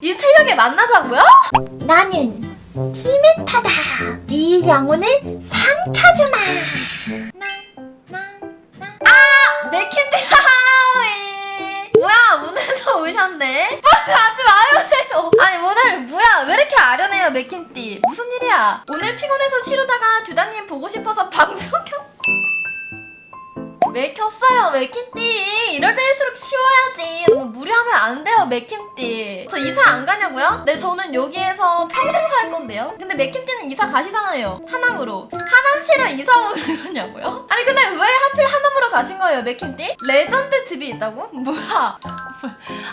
이 새벽에 만나자고요? 나는 티멘타다. 네 영혼을 삼켜주마. 아! 맥킨디 하이 뭐야 오늘도 오셨네? 뭐 가지 마요 아니 오늘 뭐야 왜 이렇게 아련해요 맥킨띠 무슨 일이야 오늘 피곤해서 쉬려다가 듀다님 보고 싶어서 방송 켰 왜 켰어요 맥킨띠 이럴 때일수록 쉬워야지 너무 무리하면 안 돼요 맥킨띠 저 이사 안 가냐고요? 네 저는 여기에서 평생 살 건데요 근데 맥킨띠는 이사 가시잖아요 하남으로 하남시로 이사 오려냐고요? 아니 근데 왜 하필 하남으로 가신 거예요 맥킨띠? 레전드 집이 있다고? 뭐야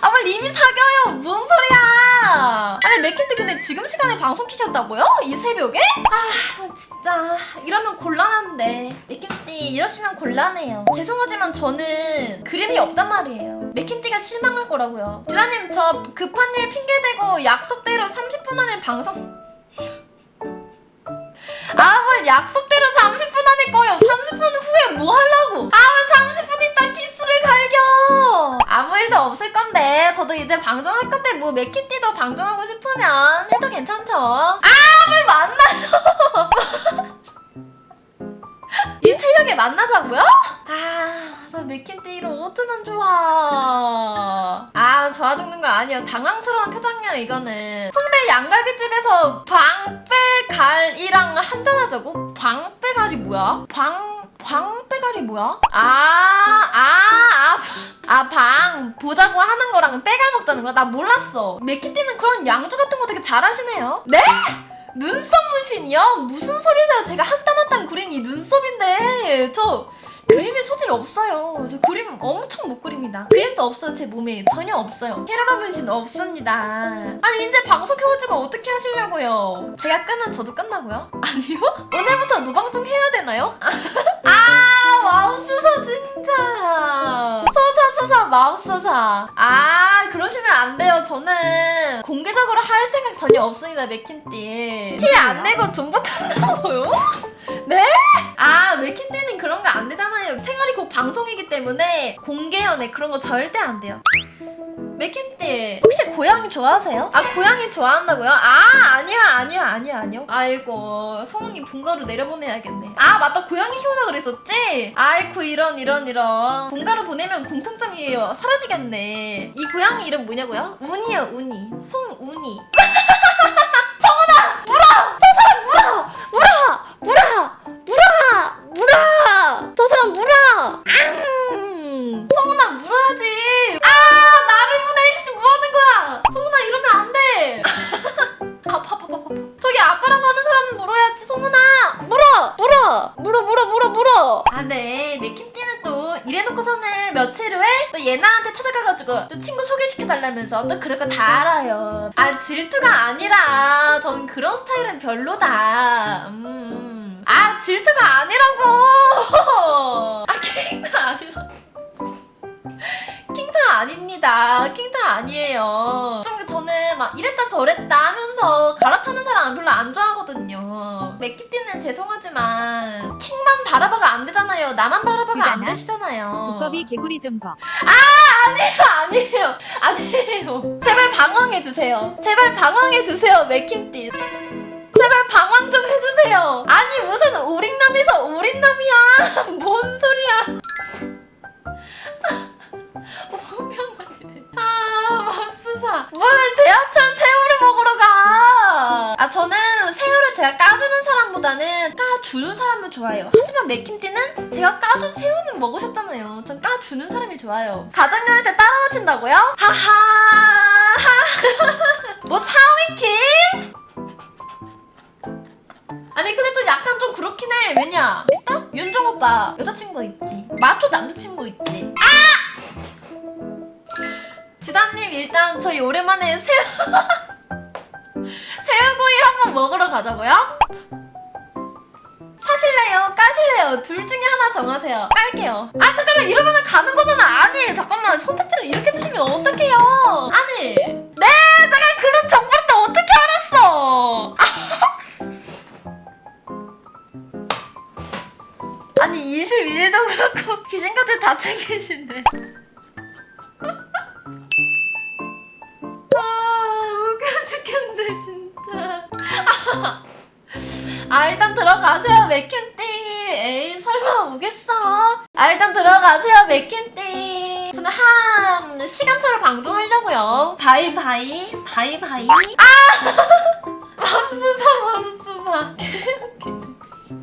아 빨리 이미 사겨요. 뭔 소리야. 아니 맥킨띠 근데 지금 시간에 방송 키셨다고요? 이 새벽에? 아 진짜. 이러면 곤란한데. 맥킨띠 이러시면 곤란해요. 죄송하지만 저는 그림이 없단 말이에요. 맥킨띠가 실망할 거라고요. 주사님 저 급한 일 핑계대고 약속대로 30분 안에 방송. 아뭘 약속대로 30분 안에 꺼요. 30분 후에 뭐 하려고? 아왜 30분 있다 키스 저도 이제 방송할 건데 뭐 맥키티도 방송하고 싶으면 해도 괜찮죠 아 뭘 만나요 이 새벽에 만나자고요? 아, 저 맥킨티로 어쩌면 좋아. 아, 좋아 죽는 거 아니에요. 당황스러운 표정이야, 이거는. 홍대 양갈비집에서 방빼갈이랑 한잔하자고? 방빼갈이 뭐야? 방, 방빼갈이 뭐야? 아, 아, 아, 아, 방 보자고 하는 거랑 빼갈 먹자는 거야? 나 몰랐어. 맥키티는 그런 양주 같은 거 되게 잘하시네요. 네? 눈썹 문신이요? 무슨 소리세요? 제가 한 땀 한 땀 그린 이 눈썹인데 저 그림에 소질 없어요. 저 그림 엄청 못 그립니다. 그림도 없어요. 제 몸에 전혀 없어요. 헤르마 문신 없습니다. 아니 이제 방송 켜가지고 어떻게 하시려고요? 제가 끄면 저도 끝나고요? 아니요? 오늘부터 노방송 해야 되나요? 아 마우스사 진짜 소사 소사 마우스사. 아 그러시면 안 돼요. 저는 공개적으로 할 생각 전혀 없습니다 맥킨띠. 티 안 내고 존버 탄다고요? 네? 아 맥킨띠는 그런 거 안 되잖아요. 생활이 곧 방송이기 때문에 공개 연애 그런 거 절대 안 돼요 맥킴띠 혹시 고양이 좋아하세요? 아 고양이 좋아한다고요? 아 아니야 아니야 아니야 아니요 아이고 소은이 분가로 내려보내야겠네 아 맞다 고양이 키우나 그랬었지? 아이쿠 이런 이런 이런 분가로 보내면 공통점이 사라지겠네 이 고양이 이름 뭐냐고요? 운이요 운이 송운이 며칠 후에 또 예나한테 찾아가가지고 또 친구 소개시켜달라면서 또 그럴 거 다 알아요 아 질투가 아니라 전 그런 스타일은 별로다 음. 아 질투가 아니라고 아 킹도 아니라 킹타 아닙니다. 킹타 아니에요. 좀 저는 막 이랬다 저랬다 하면서 갈아타는 사람 별로 안 좋아하거든요. 맥키티는 죄송하지만 킹만 바라봐가 안 되잖아요. 나만 바라봐가 안 되시잖아요. 두꺼비 개구리 좀 봐. 아니에요, 아니에요, 아니에요. 제발 방황해 주세요. 제발 방황해 주세요, 맥킴띠. 제발 방황 좀 해주세요. 아니 무슨 오링남에서 오링남이야? 뭔 소리야? 오명만이네. 아. 뭘 대하철 새우를 먹으러 가? 아 저는 새우를 제가 까주 는 사람보다는 까주는 사람을 좋아해요. 하지만 맥킴띠는 제가 까준 새우는 먹으셨잖아요. 전 까주는 사람이 좋아요. 가정연애 때 따라와친다고요? 하하. 뭐 사위킹? 아니 근데 좀 약간 좀 그렇긴 해. 왜냐? 일단 윤종 오빠 여자친구 있지. 마토 남자친구 있지. 아! 주다님 일단 저희 오랜만에 새우 새우구이 한번 먹으러 가자고요. 사실래요? 까실래요? 둘 중에 하나 정하세요. 깔게요. 아 잠깐만 이러면 가는 거잖아. 아니 잠깐만 선택지를 이렇게 주시면 어떡해요? 아니 네 내가 그런 정보를 또 어떻게 알았어? 아니 21도 그렇고 귀신같이 다 챙기시네 아 미치겠네 진짜 아 일단 들어가세요 맥킴띠 에이 설마 오겠어? 아 일단 들어가세요 맥킴띠 저는 한 시간차로 방송하려고요. 바이바이. 바이바이. 아! 맙소사 맙소사